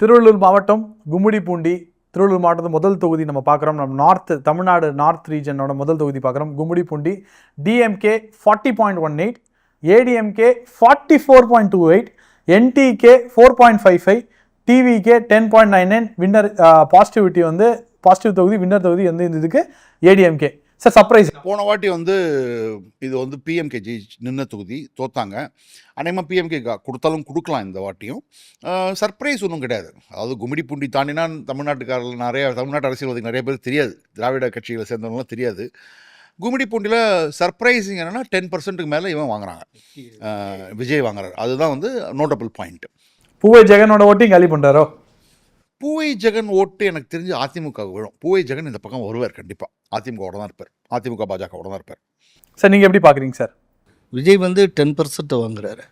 திருவள்ளூர் மாவட்டம் கும்மிடிப்பூண்டி திருவள்ளூர் மாவட்டத்து முதல் தொகுதி நம்ம பார்க்குறோம். நம்ம நார்த் தமிழ்நாடு நார்த் ரீஜனோட முதல் தொகுதி பார்க்குறோம். Gummidipoondi DMK forty point one eight ADMK forty four point two eight NTK four point five five TVK ten point nine nine winner positivity வந்து பாசிட்டிவ் தொகுதி வின்னர் தொகுதி வந்து இந்த இதுக்கு ஏடிஎம்கே சார் சர்ப்ரைஸ் போன வாட்டி வந்து இது வந்து பிஎம்கே ஜெயி நின்ன தொகுதி தோத்தாங்க. அநேகமாக பிஎம்கே கொடுத்தாலும் கொடுக்கலாம் இந்த வாட்டியும். சர்ப்ரைஸ் ஒன்றும் கிடையாது. அதாவது கும்மிடி பூண்டி தாண்டினா தமிழ்நாட்டுக்காரர்கள் நிறைய தமிழ்நாட்டு அரசியல்வாதிகள் நிறைய பேர் தெரியாது. திராவிட கட்சிகளை சேர்ந்தவங்களாம் தெரியாது. கும்மிடி பூண்டியில் சர்ப்ரைசிங் என்னென்னா டென் பர்சன்ட்டுக்கு மேலே இவன் வாங்குறாங்க. விஜய் வாங்குறாரு. அதுதான் வந்து நோட்டபிள் பாயிண்ட் பூவை ஜெகனோட ஓட்டிங் காலி பண்ணுறாரோ பூவை ஜெகன் ஓட்டு எனக்கு தெரிஞ்சு அதிமுக விழும் பூவை ஜெகன் இந்த பக்கம் வருவார் கண்டிப்பாக அதிமுகவோட தான் இருப்பார். அதிமுக பாஜகவோட தான் இருப்பார். சார் நீங்கள் எப்படி பார்க்குறீங்க சார்? விஜய் வந்து டென் பர்சன்ட் வாங்குறாரு.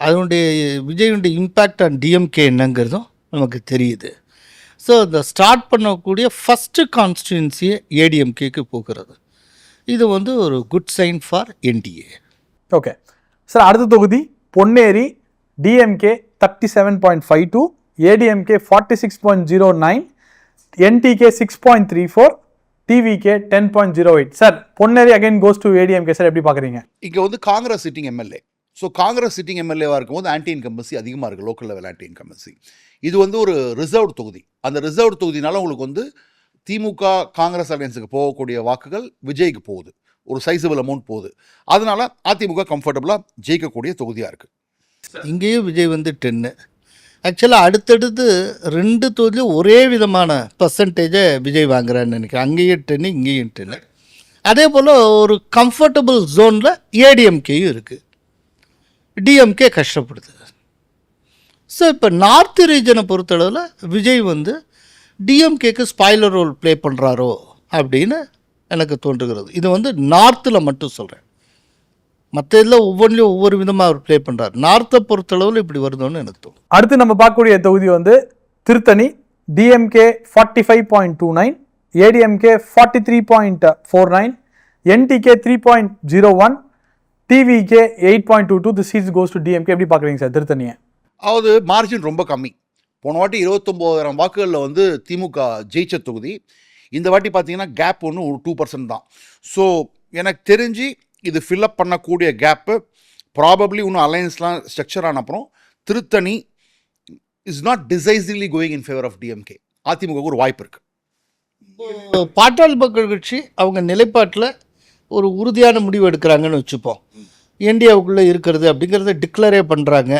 அதனுடைய விஜயுடைய இம்பேக்ட் ஆன் டிஎம்கே என்னங்கிறதும் நமக்கு தெரியுது. ஸோ இந்த ஸ்டார்ட் பண்ணக்கூடிய ஃபஸ்ட்டு கான்ஸ்டிடுவன்சியே ஏடிஎம்கேக்கு போகிறது. இது வந்து ஒரு good sign for NDA okay sir அடுத்த தொகுதி Ponneri DMK thirty seven point five two ADMK forty six point zero nine NTK six point three four TVK ten point zero eight sir Ponneri again goes to ADMK sir எப்படி பார்க்குறீங்க? இங்கே வந்து Congress sitting MLA so Congress sitting எம்எல்ஏவாக இருக்கும்போது anti incumbency அதிகமாக இருக்குது local level anti incumbency இது வந்து ஒரு ரிசர்வ்டு தொகுதி. அந்த ரிசர்வ்டு தொகுதினால உங்களுக்கு வந்து திமுக காங்கிரஸ் அலையன்ஸுக்கு போகக்கூடிய வாக்குகள் விஜய்க்கு போகுது. ஒரு சைஸபிள் அமௌண்ட் போகுது. அதனால அதிமுக கம்ஃபர்டபுளாக ஜெயிக்கக்கூடிய தொகுதியாக இருக்குது இங்கேயும் விஜய் வந்து டென்னு ஆக்சுவலாக அடுத்தடுத்து ரெண்டு தொகுதியும் ஒரே விதமான பர்சன்டேஜை விஜய் வாங்குறான்னு நினைக்கிறேன். அங்கேயும் டென்னு இங்கேயும் டென்னு அதே போல் ஒரு கம்ஃபர்டபுள் ஜோனில் ஏடிஎம்கேயும் இருக்குது டிஎம்கே கஷ்டப்படுது ஸோ இப்போ நார்த் ரீஜனை பொறுத்தளவில் விஜய் வந்து டிஎம்கேக்கு ஸ்பாய்லர் ரோல் ப்ளே பண்ணுறாரோ அப்படின்னு எனக்கு தோன்றுகிறது. இது வந்து நார்த்தில் மட்டும் சொல்கிறேன் மற்ற இதில் ஒவ்வொன்றிலையும் ஒவ்வொரு விதமாக அவர் ப்ளே பண்ணுறார் நார்த்தை பொறுத்தளவில் இப்படி வருதோன்னு எனக்கு தோணும் அடுத்து நம்ம பார்க்கக்கூடிய தொகுதி வந்து Tiruttani. DMK forty five point two nine ADMK forty three point four nine NTK three point zero one TVK eight point two two the seats goes to DMK எப்படி பார்க்குறீங்க சார் திருத்தணியை? அதாவது மார்ஜின் ரொம்ப கம்மி. போன வாட்டி இருபத்தொம்போதாயிரம் வாக்குகளில் வந்து திமுக ஜெயிச்ச தொகுதி. இந்த வாட்டி பார்த்தீங்கன்னா கேப் ஒன்று ஒரு டூ பர்சன்ட் தான். ஸோ எனக்கு தெரிஞ்சு இது ஃபில்அப் பண்ணக்கூடிய கேப்பு ப்ராபப்ளி இன்னும் அலையன்ஸ்லாம் ஸ்ட்ரக்சர் ஆன அப்புறம் Tiruttani is not decisively going in favour of DMK அதிமுகவுக்கு ஒரு வாய்ப்பு இருக்குது பாட்டாளி மக்கள் கட்சி அவங்க நிலைப்பாட்டில் ஒரு உறுதியான முடிவு எடுக்கிறாங்கன்னு வச்சுப்போம். இந்தியாவுக்குள்ளே இருக்கிறது அப்படிங்கிறத டிக்ளரே பண்ணுறாங்க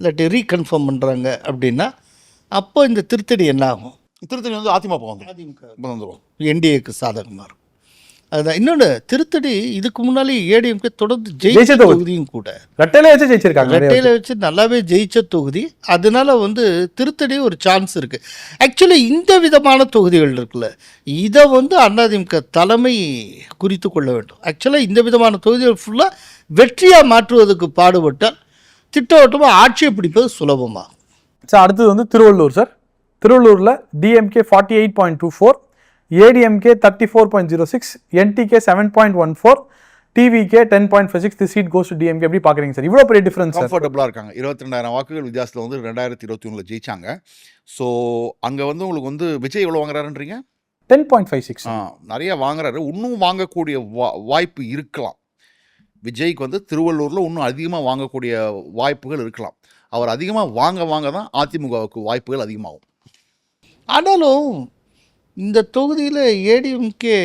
இல்லாட்டி ரீகன்ஃபார்ம் பண்ணுறாங்க அப்படின்னா அப்போ இந்த திருத்தணி என்ன ஆகும்? திருத்தணி வந்து அதிமுக வந்துடும் என்டிஏக்கு சாதகமாக இருக்கும். அதுதான். இன்னொன்று திருத்தணி இதுக்கு முன்னாலே ஏடிஎம்கே தொடர்ந்து ஜெயிச்ச ஜெயிச்ச தொகுதி. தொகுதியும் கூட. ரெட்டையில வச்சு ஜெயிச்சிருக்காங்க ரெட்டையில வச்சு நல்லாவே ஜெயிச்ச தொகுதி. அதனால வந்து திருத்தணி ஒரு சான்ஸ் இருக்கு. ஆக்சுவலி இந்த விதமான தொகுதிகள் இருக்குல்ல இதை வந்து அதிமுக தலைமை குறித்து கொள்ள வேண்டும். ஆக்சுவலாக இந்த விதமான தொகுதிகள் ஃபுல்லாக வெற்றியாக மாற்றுவதற்கு பாடுபட்டால் திட்டவட்டமாக ஆட்சியை பிடிப்பது சுலபமாக சார் அடுத்தது வந்து திருவள்ளூர் சார். திருவள்ளூரில் DMK forty eight point two four ADMK thirty four point zero six NTK seven point one four TVK ten point five six the seat goes to DMK எப்படி பார்க்குறீங்க சார் இவ்வளோ பெரிய டிஃபரன்ஸ் சார் கம்ஃபர்டபுளாக இருக்காங்க. இருபத்தி ரெண்டாயிரம் வாக்குகள் வித்தியாசத்தில் வந்து ரெண்டாயிரத்தி இருபத்தி ஒன்றில் ஜெயிச்சாங்க. ஸோ அங்கே வந்து உங்களுக்கு வந்து விஜய் எவ்வளோ வாங்குறாருன்றீங்க? டென் பாயிண்ட் ஃபைவ் சிக்ஸ் ஆ நிறைய வாங்குறாரு. இன்னும் வாங்கக்கூடிய வா வாய்ப்பு இருக்கலாம். விஜய்க்கு வந்து திருவள்ளூரில் இன்னும் அதிகமாக வாங்கக்கூடிய வாய்ப்புகள் இருக்கலாம். அவர் அதிகமாக வாங்க வாங்க தான் அதிமுகவுக்கு வாய்ப்புகள் அதிகமாகும். ஆனாலும் இந்த தொகுதியில் ஏடிஎம்கே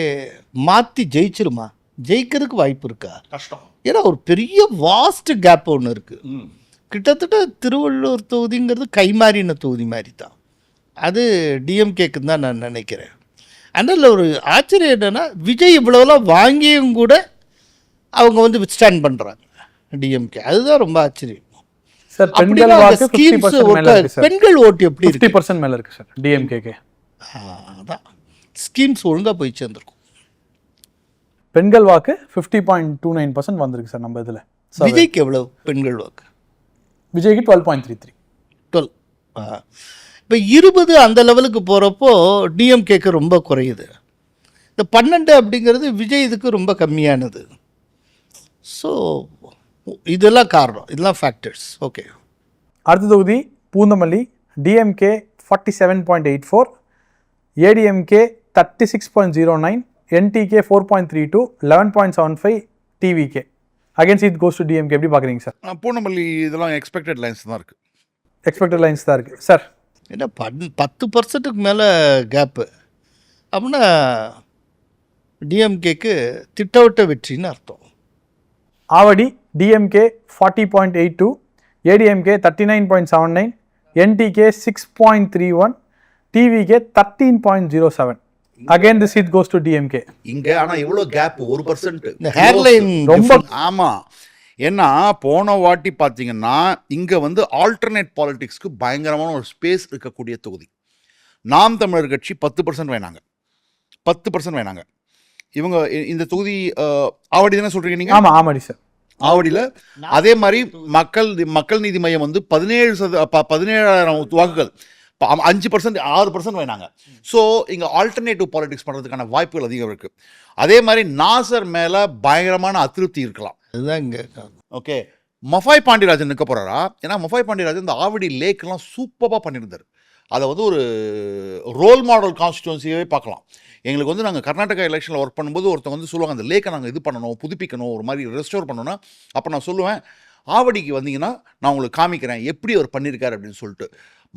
மாற்றி ஜெயிச்சிருமா? ஜெயிக்கிறதுக்கு வாய்ப்பு இருக்கா? கஷ்டம். ஏன்னா ஒரு பெரிய வாஸ்ட் கேப் ஒன்று இருக்குது கிட்டத்தட்ட திருவள்ளூர் தொகுதிங்கிறது கைமாறின தொகுதி மாதிரி தான் அது டிஎம்கேக்கு தான் நான் நினைக்கிறேன். அதனால் ஒரு ஆச்சரியம் என்னென்னா விஜய் இவ்வளோலாம் வாங்கியும் கூட அவங்க வந்து வித்ஸ்டாண்ட் பண்ணுறாங்க டிஎம்கே அதுதான் ரொம்ப ஆச்சரியம். சார் பெண்கள் பெண்கள் ஓட்டு எப்படி இருக்கு? பர்சன்ட் மேலே இருக்கு சார் டிஎம்கேக்கு ஆ, அதான். ஸ்கீம்ஸ் ஒழுங்காக போய் சேர்ந்துருக்கும். பெண்கள் வாக்கு fifty point two nine percent வந்திருக்கு சார் நம்ம இதில். விஜய்க்கு எவ்வளவு பெண்கள் வாக்கு? விஜய்க்கு twelve point three three twelve இப்போ இருபது அந்த லெவலுக்கு போகிறப்போ டிஎம்கேக்கு ரொம்ப குறையுது. இந்த பன்னெண்டு அப்படிங்கிறது விஜய் இதுக்கு ரொம்ப கம்மியானது. ஸோ இதெல்லாம் காரணம். இதெல்லாம் ஃபேக்டர்ஸ் ஓகே அடுத்த தொகுதி Poonamallee DMK forty seven point eight four ADMK thirty six point zero nine NTK four point three two eleven point seven five TVK. Against it goes to DMK எப்படி பார்க்குறீங்க sir Poonamallee இதெல்லாம் expected lines தான் இருக்குது expected lines தான் இருக்குது sir பன் பத்து பர்சன்ட்டுக்கு மேலே கேப்பு அப்படின்னா டிஎம்கேக்கு திட்டவட்ட வெற்றின்னு அர்த்தம். Avadi DMK forty point eight two ADMK thirty nine point seven nine NTK six point three one TVK thirteen point zero seven again the seat goes to DMK இங்கே ஆனால் எவ்வளோ கேப் ஒரு பர்சன்ட் இந்த ஹேர்லைன் ரொம்ப ஆமாம் ஏன்னா போன வாட்டி பார்த்தீங்கன்னா இங்கே வந்து ஆல்டர்னேட் பாலிடிக்ஸ்க்கு பயங்கரமான ஒரு ஸ்பேஸ் இருக்கக்கூடிய தொகுதி. நாம் தமிழர் கட்சி பத்து பர்சன்ட் வேணாங்க. பத்து பர்சன்ட் வேணாங்க. இவங்க இந்த தொகுதி ஆவடி தானே சொல்கிறீங்க நீங்கள் ஆமாம் ஆமாடி சார். ஆவடியில். அதே மாதிரி மக்கள் மக்கள் நீதி மையம் வந்து பதினேழு சத ப- பதினேழாயிரம் வாக்குகள். அஞ்சு பர்சன்ட் ஆறு பர்சன்ட் வேணாங்க ஸோ இங்கே ஆல்டர்னேட்டிவ் பாலிடிக்ஸ் பண்ணுறதுக்கான வாய்ப்புகள் அதிகம் இருக்குது அதே மாதிரி நாசர் மேலே பயங்கரமான அதிருப்தி இருக்கலாம். அதுதான் இங்கே ஓகே மஃபாய் பாண்டியராஜன் நிற்க போகிறாரா ஏன்னா மஃபாய் பாண்டியராஜன் இந்த ஆவடி லேக்லாம் சூப்பராக பண்ணியிருந்தார். அதை வந்து ஒரு ரோல் மாடல் கான்ஸ்டிடுவன்சியாகவே பார்க்கலாம். எங்களுக்கு வந்து நாங்கள் கர்நாடகா எலெக்ஷனில் ஒர்க் பண்ணும்போது ஒருத்தவங்க வந்து சொல்லுவாங்க அந்த லேக்கை நாங்கள் இது பண்ணணும் புதுப்பிக்கணும் ஒரு மாதிரி ரெஸ்டோர் பண்ணணும்னா அப்போ நான் சொல்லுவேன் ஆவடிக்கு வந்தீங்கன்னா நான் உங்களுக்கு காமிக்கிறேன் எப்படி அவர் பண்ணியிருக்காரு? அப்படின்னு சொல்லிட்டு.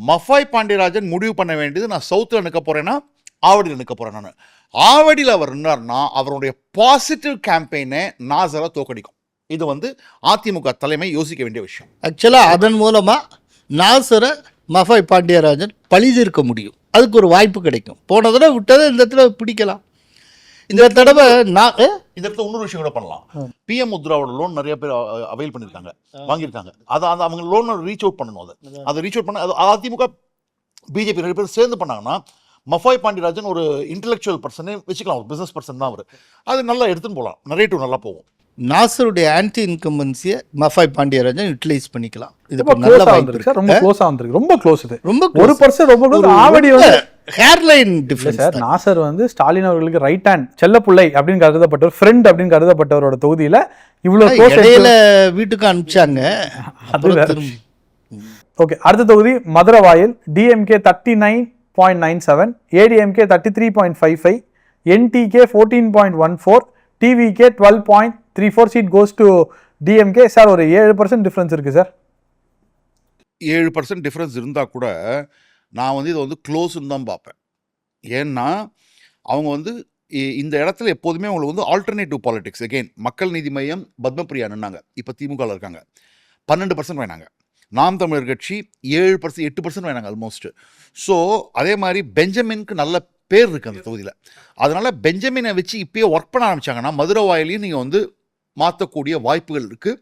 மஃபாய் பாண்டியராஜன் முடிவு பண்ண வேண்டியது நான் சவுத்தில் நிற்க போகிறேன்னா ஆவடியில் நிற்க போகிறேன் நான். ஆவடியில் அவர் நின்னார்னா அவருடைய பாசிட்டிவ் கேம்பெயினை நாசரை தோக்கடிக்கும். இது வந்து அதிமுக தலைமை யோசிக்க வேண்டிய விஷயம். ஆக்சுவலாக அதன் மூலமாக நாசரை மஃபாய் பாண்டியராஜன் பழிதீர்க்க முடியும். அதுக்கு ஒரு வாய்ப்பு கிடைக்கும். போன தடவை விட்டதை இந்த இடத்துல பிடிக்கலாம். இந்த தடவை நான்? இந்த இடத்துல இன்னொரு விஷயம் கூட பண்ணலாம். பிஎம் முத்ராவோட லோன் நிறைய பேர் அவைல் பண்ணியிருக்காங்க வாங்கியிருக்காங்க. அதை அந்த அவங்க லோன் ரீச் அவுட் பண்ணணும் அதை. அதை ரீச் அவுட் பண்ண அது அதிமுக பிஜேபி ரெண்டு பேரும் சேர்ந்து பண்ணாங்கன்னா மஃபாய் பாண்டியராஜன் ஒரு இன்டெலெக்சுவல் பர்சனே வச்சுக்கலாம். ஒரு பிஸ்னஸ் பர்சன் தான் அவர். அது நல்லா எடுத்துன்னு போகலாம். நரேட்டிவ் நல்லா போகும். நாசருடைய ஆன்டி இன்கம்பன்சியை மஃபாய் பாண்டியராஜன் யூட்டிலைஸ் பண்ணிக்கலாம். இது நல்ல வாய்ப்பு இருக்கு. ரொம்ப க்ளோஸாக வந்திருக்கு. ரொம்ப க்ளோஸ் இது. ரொம்ப ஒரு பர்சன்ட் ரொம்ப க்ளோஸ் ஆவடி வந்து ஹேர்லைன் டிஃபரன்ஸ் சார் நாசர் வந்து ஸ்டாலின் அவர்களுக்கு ரைட் ஹேண்ட் செல்லப்பிள்ளை அப்படின்னு கருதப்பட்டவர் ஃப்ரெண்ட் அப்படின்னு கருதப்பட்டவரோட தொகுதியில இவ்வளவு க்ளோஸ் இடையில வீட்டுக்கு அனுப்பிச்சாங்க. ஓகே அடுத்த தொகுதி மதுரை வாயில் DMK thirty nine point nine seven ADMK thirty three point five five NTK fourteen point one four TVK twelve point three four seat goes to DMK sir ஒரு ஏழு பர்சன்ட் டிஃப்ரென்ஸ் இருக்குது sir ஏழு percent difference இருந்தால் கூட நான் வந்து இதை வந்து க்ளோஸ்ன்னு தான் பார்ப்பேன். ஏன்னா அவங்க வந்து இந்த இடத்துல எப்போதுமே அவங்களுக்கு வந்து ஆல்டர்னேட்டிவ் பாலிடிக்ஸ் அகெயின் மக்கள் நீதி மையம் பத்மபிரியா நின்னாங்க. இப்போ திமுகவில் இருக்காங்க. பன்னெண்டு பர்சன்ட் வேணாங்க நாம் தமிழர் கட்சி ஏழு பர்சன்ட் எட்டு பர்சன்ட் வேணாங்க ஆல்மோஸ்ட் ஸோ அதே மாதிரி பெஞ்சமின்க்கு நல்ல பேர் இருக்குது அந்த தொகுதியில். அதனால் பெஞ்சமினை வச்சு இப்பயே ஒர்க் பண்ண ஆரம்பிச்சாங்கன்னா மதுரை வாயிலையும் நீங்கள் வந்து மாற்றக்கூடிய வாய்ப்புகள் இருக்குது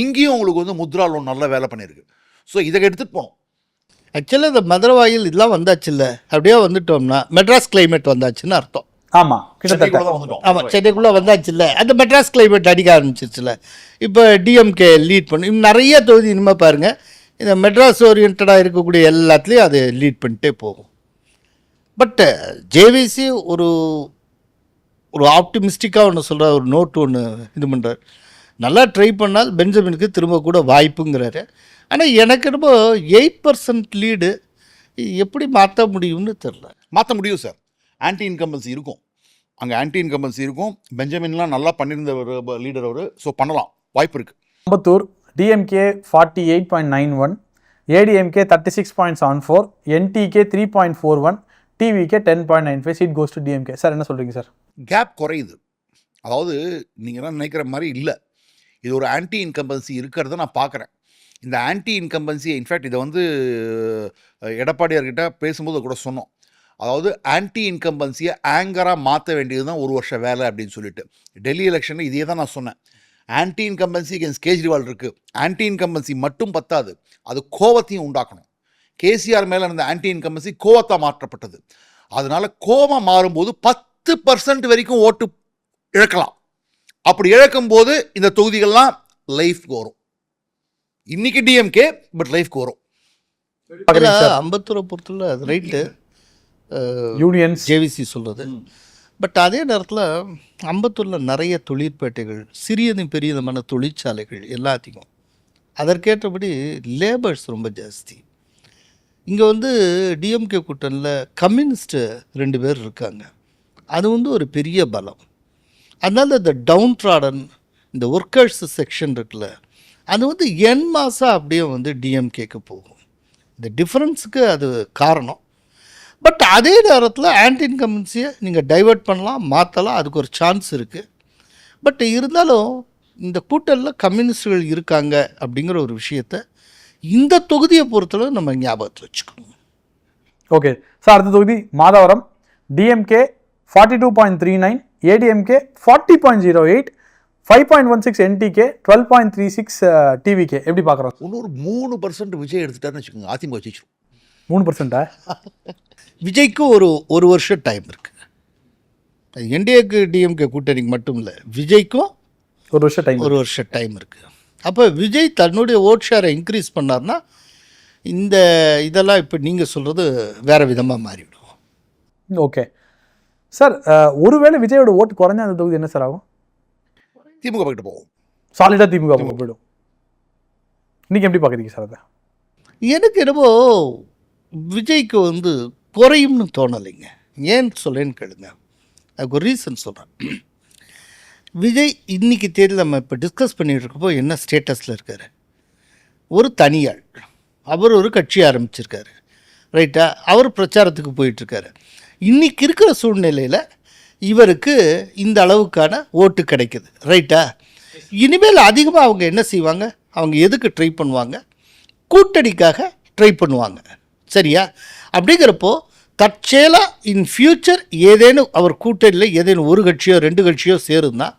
இங்கேயும் உங்களுக்கு வந்து முத்ரா லோன் நல்ல வேலை பண்ணியிருக்கு. ஸோ இதை எடுத்துகிட்டு போகணும். ஆக்சுவலாக இந்த மதுரை வாயில் இதெல்லாம் வந்தாச்சு இல்லை. அப்படியே வந்துட்டோம்னா மெட்ராஸ் கிளைமேட் வந்தாச்சுன்னு அர்த்தம். ஆமா கிட்டத்தட்ட. ஆமாம் சென்னைக்குள்ளே வந்தாச்சு இல்லை. அந்த மெட்ராஸ் கிளைமேட் அடிக்க ஆரம்பிச்சிருச்சுல இப்போ டிஎம்கே லீட் பண்ணும் இன்னும் நிறைய தொகுதி இனிமேல் பாருங்கள் இந்த மெட்ராஸ் ஓரியன்டாக இருக்கக்கூடிய எல்லாத்துலேயும் அது லீட் பண்ணிட்டே போகும். பட் ஜேவிசி ஒரு ஒரு ஆப்டிமிஸ்டிக்காக ஒன்று சொல்கிற ஒரு நோட் ஒன்று இது பண்ணுறாரு நல்லா ட்ரை பண்ணால் பெஞ்சமினுக்கு திரும்ப கூட வாய்ப்புங்கிறாரு. ஆனால் எனக்கு என்னமோ எயிட் பர்சன்ட் லீடு எப்படி மாற்ற முடியும்னு தெரில மாற்ற முடியும் சார் ஆன்டி இன்கம்பன்சி இருக்கும். அங்கே ஆன்டி இன்கம்பன்சி இருக்கும். பெஞ்சமின்லாம் நல்லா பண்ணியிருந்த ஒரு லீடர் அவர். ஸோ பண்ணலாம். வாய்ப்பு இருக்குது Ambattur DMK forty eight point nine one ADMK thirty six point seven four NTK three point four one TVK ten point nine five seat goes to DMK sir என்ன சொல்கிறீங்க sir cab குறையுது. அதாவது நீங்கள் தான் நினைக்கிற மாதிரி இல்லை. இது ஒரு ஆன்டி இன்கம்பன்சி இருக்கிறத நான் பார்க்குறேன் இந்த ஆன்டி இன்கம்பன்சி இன்ஃபேக்ட் இதை வந்து எடப்பாடியார்கிட்ட பேசும்போது கூட சொன்னோம். அதாவது ஆன்டி இன்கம்பன்சியை ஆங்கராக மாற்ற வேண்டியது தான் ஒரு வருஷம் வேலை அப்படின்னு சொல்லிட்டு. டெல்லி எலெக்ஷனில் இதே தான் நான் சொன்னேன். ஆன்டி இன்கம்பன்சி கென்ஸ் கேஜ்ரிவால் இருக்குது ஆன்டி இன்கம்பன்சி மட்டும் பத்தாது. அது கோவத்தையும் உண்டாக்கணும். கேசிஆர் மேலே இருந்த ஆன்டி இன்கம்பன்சி கோவத்தை மாற்றப்பட்டது. அதனால கோவம் மாறும்போது பத்து பர்சன்ட் வரைக்கும் ஓட்டு இழக்கலாம். அப்படி இழக்கும்போது இந்த தொகுதிகள்லாம் லைஃப்க்கு வரும். இன்னைக்கு டிஎம்கே பட் லைஃப்க்கு வரும். அம்பத்தூரை பொறுத்தவரை அது ரைட்டு யூனியன்ஸ் ஜேவிசி சொல்கிறது பட் அதே நேரத்தில் அம்பத்தூரில் நிறைய தொழிற்பேட்டைகள் சிறியதும் பெரியதுமான தொழிற்சாலைகள் எல்லாத்தையும். அதற்கேற்றபடி லேபர்ஸ் ரொம்ப ஜாஸ்தி. இங்கே வந்து டிஎம்கே கூட்டணியில் கம்யூனிஸ்ட்டு ரெண்டு பேர் இருக்காங்க. அது வந்து ஒரு பெரிய பலம். அதனால் இந்த டவுன் ட்ராடன் இந்த ஒர்க்கர்ஸ் செக்ஷன் இருக்குல்ல அது வந்து என் மாதம் அப்படியே வந்து டிஎம்கேக்கு போகும். இந்த டிஃப்ரென்ஸுக்கு அது காரணம். பட் அதே நேரத்தில் ஆன்டி இன்கம்பன்சியை நீங்கள் டைவர்ட் பண்ணலாம் மாற்றலாம் அதுக்கு ஒரு சான்ஸ் இருக்குது பட் இருந்தாலும் இந்த கூட்டலில் கம்யூனிஸ்டுகள் இருக்காங்க அப்படிங்கிற ஒரு விஷயத்த இந்த தொகுதியை பொறுத்தளவு நம்ம ஞாபகத்தில் வச்சுக்கணும். ஓகே சார் அடுத்த தொகுதி Madhavaram. DMK forty two point three nine ADMK forty point zero eight five point one six NTK twelve point three six TVK எப்படி பார்க்குறோம்? இன்னொரு மூணு பர்சன்ட் விஜய் எடுத்துட்டாருன்னு வச்சுக்கோங்க அதிமுக ஜெயிச்சிரும். மூணு பர்சன்டா விஜய்க்கு ஒரு ஒரு வருஷம் டைம் இருக்குது என்டிஏக்கு டிஎம்கே கூட்டணிக்கு மட்டும் இல்லை விஜய்க்கும் ஒரு வருஷம் டைம் ஒரு வருஷம் டைம் இருக்குது அப்போ விஜய் தன்னுடைய ஓட் ஷேரை இன்க்ரீஸ் பண்ணார்னா இந்த இதெல்லாம் இப்போ நீங்கள் சொல்கிறது வேறு விதமாக மாறிவிடும். ஓகே சார் ஒருவேளை விஜயோட ஓட்டு குறைஞ்சா அந்த தொகுதி என்ன சார் ஆகும்? திமுக பக்கிட்டு போவோம் சாலிடாக திமுக பக்கம் போயிடும். நீங்கள் எப்படி பார்க்குறீங்க சார் அதை? எனக்கு என்னமோ விஜய்க்கு வந்து குறையும்னு தோணலைங்க. ஏன் சொல்லேன்னு கேளுங்க. அதுக்கு ஒரு ரீசன் சொல்கிறேன் விஜய் இன்றைக்கி தேதியில் நம்ம இப்போ டிஸ்கஸ் பண்ணிட்டு இருக்கப்போ என்ன ஸ்டேட்டஸில் இருக்கார்? ஒரு தனியாள். அவர் ஒரு கட்சி ஆரம்பிச்சிருக்காரு. ரைட்டா அவர் பிரச்சாரத்துக்கு போயிட்டுருக்காரு. இன்னைக்கு இருக்கிற சூழ்நிலையில் இவருக்கு இந்த அளவுக்கான ஓட்டு கிடைக்குது. ரைட்டா இனிமேல் அதிகமாக அவங்க என்ன செய்வாங்க? அவங்க எதுக்கு ட்ரை பண்ணுவாங்க? கூட்டணிக்காக ட்ரை பண்ணுவாங்க. சரியா? அப்படிங்கிறப்போ தற்செயலாக இன் ஃப்யூச்சர் ஏதேனும் அவர் கூட்டணியில் ஏதேனும் ஒரு கட்சியோ ரெண்டு கட்சியோ சேருந்தா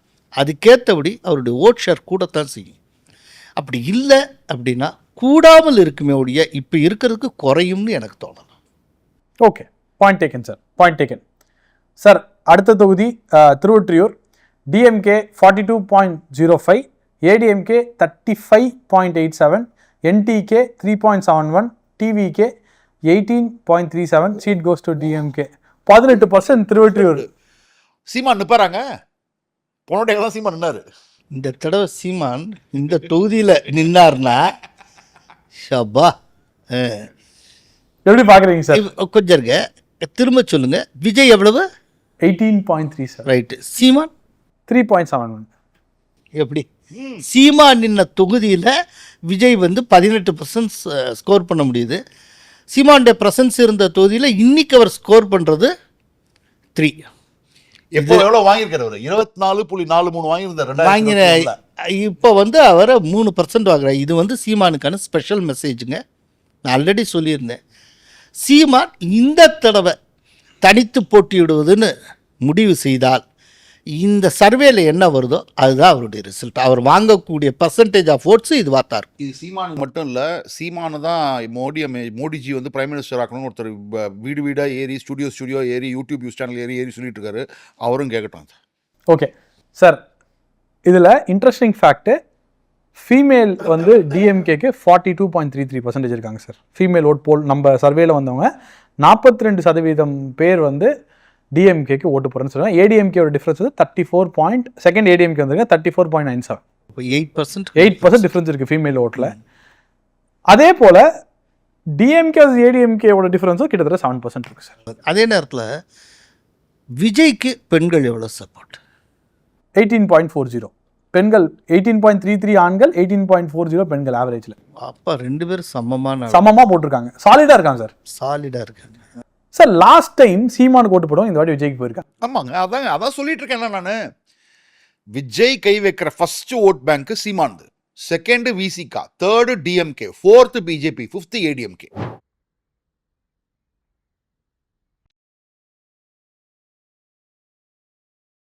அதுக்கேற்றபடி அவருடைய ஓட் ஷேர் கூடத்தான் செய்யும். அப்படி இல்லை அப்படின்னா கூடாமல் இருக்குமே ஒழிய இப்போ இருக்கிறதுக்கு குறையும்னு எனக்கு தோணலாம். Okay point taken sir point taken sir அடுத்த தொகுதி Tiruvottiyur. DMK forty two point zero five ADMK thirty five point eight seven NTK three point seven one TVK eighteen point three seven seat goes to DMK பதினெட்டு percent Tiruvottiyur. Seeman நிப்பாராங்க? போன time தான் சீமான் நின்னாரு. இந்த தடவை சீமான் இந்த தொகுதியில் நின்னார்னா ஷபா. எப்படி பார்க்குறீங்க சார்? கொஞ்சம் இருங்க. திரும்ப சொல்லுங்க. விஜய் எவ்வளவு? Eighteen point three seven right Seeman? Three point seven one. எப்படி? சீமான் நின்ன தொகுதியில் விஜய் வந்து பதினெட்டு பர்சன்ட் ஸ்கோர் பண்ண முடியுது. சீமானுடைய ப்ரெசன்ஸ் இருந்த தொகுதியில் இன்னைக்கு அவர் ஸ்கோர் பண்ணுறது த்ரீ எப்போ எவ்வளோ வாங்கியிருக்காரு அவர்? இருபத்தி நாலு புள்ளி நாலு மூணு வாங்கியிருந்தார் வாங்கின இப்போ வந்து அவரை மூணு பர்சன்ட் வாங்குறாரு. இது வந்து சீமானுக்கான ஸ்பெஷல் மெசேஜுங்க நான் ஆல்ரெடி சொல்லியிருந்தேன். சீமான் இந்த தடவை தனித்து போட்டியிடுவதுன்னு முடிவு செய்தால் இந்த சர்வேல என்ன வருதோ அதுதான் அவருடைய ரிசல்ட் அவர் வாங்கக்கூடிய பர்சன்டேஜ் ஆஃப் ஓட்ஸ் இதுவாக தான் இருக்கும் இது சீமானுக்கு மட்டும் இல்லை சீமானு தான் மோடி அமே- மோடிஜி வந்து பிரைம் மினிஸ்டர் ஆக்கணும்னு ஒருத்தர் வீடு வீடாக ஏறி ஸ்டுடியோ ஸ்டுடியோ ஏறி யூடியூப் நியூஸ் சேனல் ஏறி ஏறி சொல்லிட்டு இருக்காரு. அவரும் கேட்கட்டும் அது. ஓகே சார் இதில் இன்ட்ரெஸ்டிங் ஃபேக்ட்டு ஃபீமேல் வந்து டிஎம்கேக்கு forty two point three three percentage இருக்காங்க சார் ஃபீமேல் ஓட் போல் நம்ம சர்வேல வந்தவங்க நாற்பத்தி ரெண்டு சதவீதம் பேர் வந்து டிஎம்கேக்கு ஓட்டு போகிறேன்னு சொல்லுவாங்க ஏடிஎம்கேயோட டிஃப்ரென்ஸ் வந்து thirty four point second ADMK வந்துருங்க thirty four point nine seven இப்போ eight percent eight percent difference இருக்குது ஃபீமேல் ஓட்டில். அதே போல் டிஎம்கே ஏடிஎம்கேவோட டிஃப்ரென்ஸும் கிட்டத்தட்ட செவன் பர்சன்ட் இருக்குது சார். அதே நேரத்தில் விஜய்க்கு பெண்கள் எவ்வளோ support eighteen point four zero பெண்கள் எயிட்டீன் பாயிண்ட் த்ரீ த்ரீ ஆண்கள் எயிட்டீன் பாயிண்ட் ஃபோர் ஜீரோ பெண்கள் ஆவரேஜில் அப்பா ரெண்டு பேரும் சமமான சமமாக போட்டிருக்காங்க. சாலிடாக இருக்காங்க சார். சாலிடாக இருக்காங்க. சார் லாஸ்ட் டைம் சீமானுக்கு கோட்டு படம் இந்த வாட்டி விஜய்க்கு போயிருக்காங்க ஆமாங்க அதாங்க அதான் சொல்லிட்டு இருக்கேன் நான். விஜய் கை வைக்கிற first vote bank சீமானது. Second Visika third DMK fourth BJP fifth ADMK